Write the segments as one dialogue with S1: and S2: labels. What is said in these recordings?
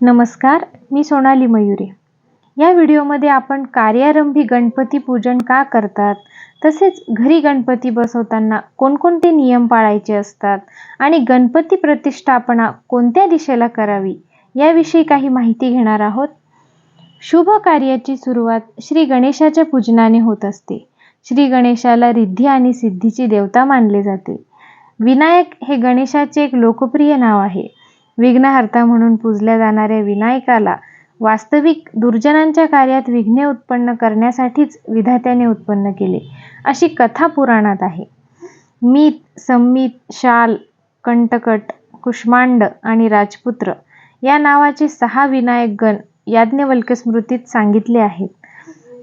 S1: नमस्कार मी सोनाली मयुरे. या व्हिडिओमध्ये आपण कार्यारंभी गणपती पूजन का करतात तसेच घरी गणपती बसवताना कोणकोणते नियम पाळायचे असतात आणि गणपती प्रतिष्ठापना कोणत्या दिशेला करावी याविषयी काही माहिती घेणार आहोत. शुभ कार्याची सुरुवात श्री गणेशाच्या पूजनाने होत असते. श्री गणेशाला रिद्धी आणि सिद्धीची देवता मानले जाते. विनायक हे गणेशाचे एक लोकप्रिय नाव आहे. विघ्नहर्ता म्हणून पूजल्या जाणाऱ्या विनायकाला वास्तविक दुर्जनांच्या कार्यात विघ्ने उत्पन्न करण्यासाठीच विधात्याने उत्पन्न केले. अशी कथा पुराणात आहे. मीत संमित शाल कंटकट कुष्मांड आणि राजपुत्र या नावाचे सहा विनायक गण याज्ञवल्क्य स्मृतीत सांगितले आहेत.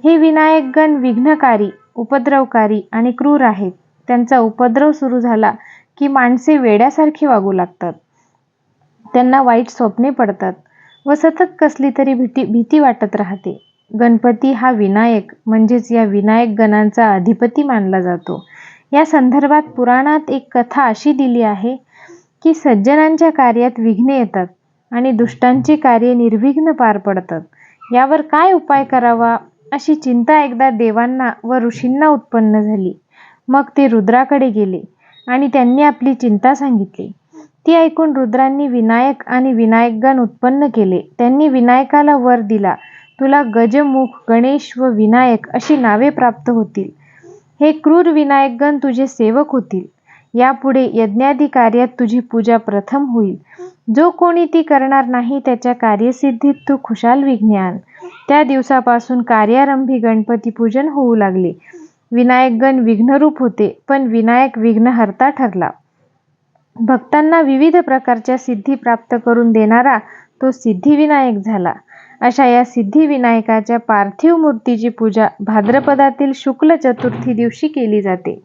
S1: हे विनायक गण विघ्नकारी उपद्रवकारी आणि क्रूर आहेत. त्यांचा उपद्रव सुरू झाला की माणसे वेड्यासारखी वागू लागतात. त्यांना वाईट स्वप्ने पडतात व सतत कसली तरी भीती भीती वाटत राहते. गणपती हा विनायक म्हणजेच या विनायक गणांचा अधिपती मानला जातो. या संदर्भात पुराणात एक कथा अशी दिली आहे की सज्जनांच्या कार्यात विघ्ने येतात आणि दुष्टांची कार्ये निर्विघ्न पार पडतात. यावर काय उपाय करावा अशी चिंता एकदा देवांना व ऋषींना उत्पन्न झाली. मग ते रुद्राकडे गेले आणि त्यांनी आपली चिंता सांगितली. ती ऐकून रुद्रांनी विनायक आणि विनायकगण उत्पन्न केले. त्यांनी विनायकाला वर दिला. तुला गजमुख गणेश व विनायक अशी नावे प्राप्त होतील. हे क्रूर विनायकगण तुझे सेवक होतील. यापुढे यज्ञादी कार्यात तुझी पूजा प्रथम होईल. जो कोणी ती करणार नाही त्याच्या कार्यसिद्धीत तू खुशाल विज्ञान. त्या दिवसापासून कार्यारंभी गणपती पूजन होऊ लागले. विनायकगण विघ्नरूप होते पण विनायक विघ्नहर्ता ठरला. भक्तांना विविध प्रकारच्या सिद्धी प्राप्त करून देणारा तो सिद्धिविनायक झाला. अशा या सिद्धिविनायकाच्या पार्थिव मूर्तीची पूजा भाद्रपदातील शुक्ल चतुर्थी दिवशी केली जाते.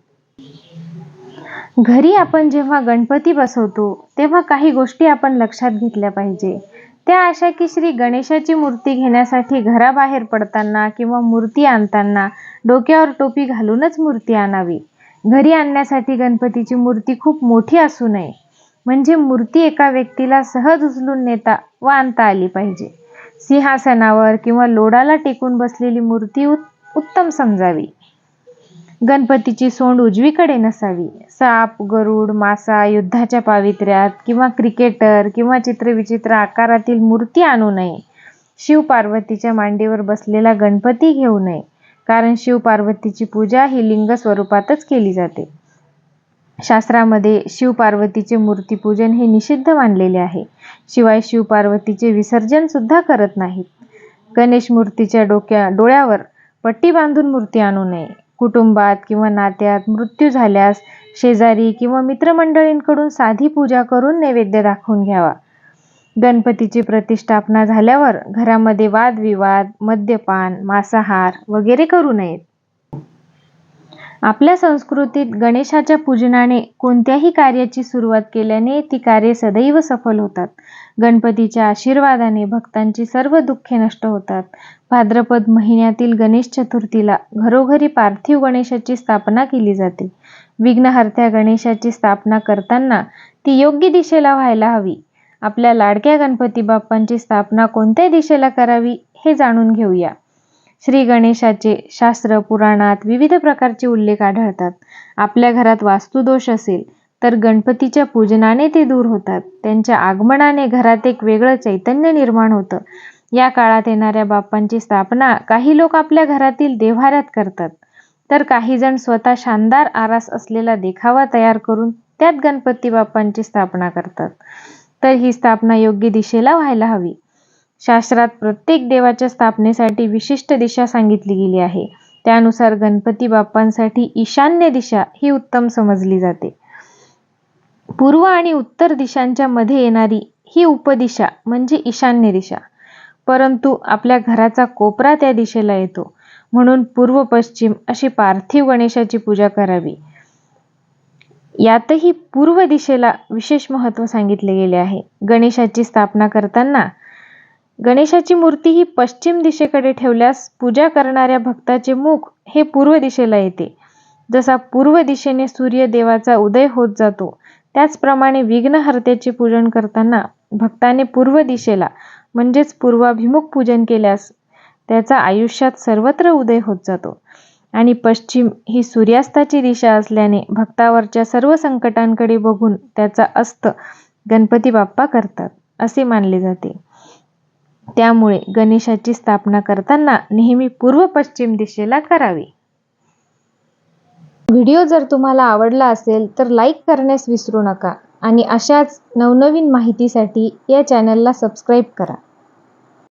S1: घरी आपण जेव्हा गणपती बसवतो तेव्हा काही गोष्टी आपण लक्षात घेतल्या पाहिजे. त्या अशा की श्री गणेशाची मूर्ती घेण्यासाठी घराबाहेर पडताना किंवा मूर्ती आणताना डोक्यावर टोपी घालूनच मूर्ती आणावी. घरी आणण्यासाठी गणपतीची मूर्ती खूप मोठी असू नये. म्हणजे मूर्ती एका व्यक्तीला सहज उचलून नेता व आणता आली पाहिजे. सिंहासनावर किंवा लोडाला टेकून बसलेली मूर्ती उत्तम समजावी. गणपतीची सोंड उजवीकडे नसावी. साप गरुड मासा युद्धाच्या पावित्र्यात किंवा क्रिकेटर किंवा चित्रविचित्र आकारातील मूर्ती आणू नये. शिव पार्वतीच्या मांडीवर बसलेला गणपती घेऊ नये. कारण शिव पार्वतीची पूजा ही लिंग स्वरूपातच केली जाते. शास्त्रामध्ये शिव पार्वतीचे मूर्तीपूजन हे निषिद्ध मानलेले आहे. शिवाय शिव पार्वतीचे विसर्जन सुद्धा करत नाहीत. गणेश मूर्तीच्या डोक्या डोळ्यावर पट्टी बांधून मूर्ती आणू नये. कुटुंबात किंवा नात्यात मृत्यू झाल्यास शेजारी किंवा मित्रमंडळींकडून साधी पूजा करून नैवेद्य दाखवून घ्यावा. गणपतीची प्रतिष्ठापना झाल्यावर घरामध्ये वादविवाद मद्यपान मांसाहार वगैरे करू नयेत. आपल्या संस्कृतीत गणेशाच्या पूजनाने कोणत्याही कार्याची सुरुवात केल्याने ती कार्ये सदैव सफल होतात. गणपतीच्या आशीर्वादाने भक्तांची सर्व दुःखे नष्ट होतात. भाद्रपद महिन्यातील गणेश चतुर्थीला घरोघरी पार्थिव गणेशाची स्थापना केली जाते. विघ्नहर्त्या गणेशाची स्थापना करताना ती योग्य दिशेला व्हायला हवी. आपल्या लाडक्या गणपती बाप्पांची स्थापना कोणत्या दिशेला करावी हे जाणून घेऊया. श्री गणेशाचे शास्त्र पुराणात विविध प्रकारचे उल्लेख आढळतात. आपल्या घरात वास्तुदोष असेल तर गणपतीच्या पूजनाने ते दूर होतात. त्यांच्या आगमनाने घरात एक वेगळं चैतन्य निर्माण होतं. या काळात येणाऱ्या बाप्पांची स्थापना काही लोक आपल्या घरातील देव्हाऱ्यात करतात. तर काही जण स्वतः शानदार आरास असलेला देखावा तयार करून त्यात गणपती बाप्पांची स्थापना करतात. तर ही स्थापना योग्य दिशेला व्हायला हवी. शास्त्रात प्रत्येक देवाच्या स्थापनेसाठी विशिष्ट दिशा सांगितली गेली आहे. त्यानुसार गणपती बाप्पांसाठी ईशान्य दिशा ही उत्तम समजली जाते. पूर्व आणि उत्तर दिशांच्या मध्ये येणारी ही उपदिशा म्हणजे ईशान्य दिशा. परंतु आपल्या घराचा कोपरा त्या दिशेला येतो. म्हणून पूर्व पश्चिम अशी पार्थिव गणेशाची पूजा करावी. यातही पूर्व दिशेला विशेष महत्त्व सांगितले गेले आहे. गणेशाची स्थापना करताना गणेशाची मूर्ती ही पश्चिम दिशेकडे ठेवल्यास पूजा करणाऱ्या भक्ताचे मुख हे पूर्व दिशेला येते. जसा पूर्व दिशेने सूर्यदेवाचा उदय होत जातो त्याचप्रमाणे विघ्नहर्त्याचे पूजन करताना भक्ताने पूर्व दिशेला म्हणजेच पूर्वाभिमुख पूजन केल्यास त्याचा आयुष्यात सर्वत्र उदय होत जातो. आणि पश्चिम ही सूर्यास्ताची दिशा असल्याने भक्तावरच्या सर्व संकटांकडे बघून त्याचा अस्त गणपती बाप्पा करतात असे मानले जाते. त्यामुळे गणेशाची स्थापना करताना नेहमी पूर्व पश्चिम दिशेला करावी. व्हिडिओ जर तुम्हाला आवडला असेल तर लाईक करण्यास विसरू नका आणि अशाच नवनवीन माहितीसाठी या चॅनलला सबस्क्राईब करा.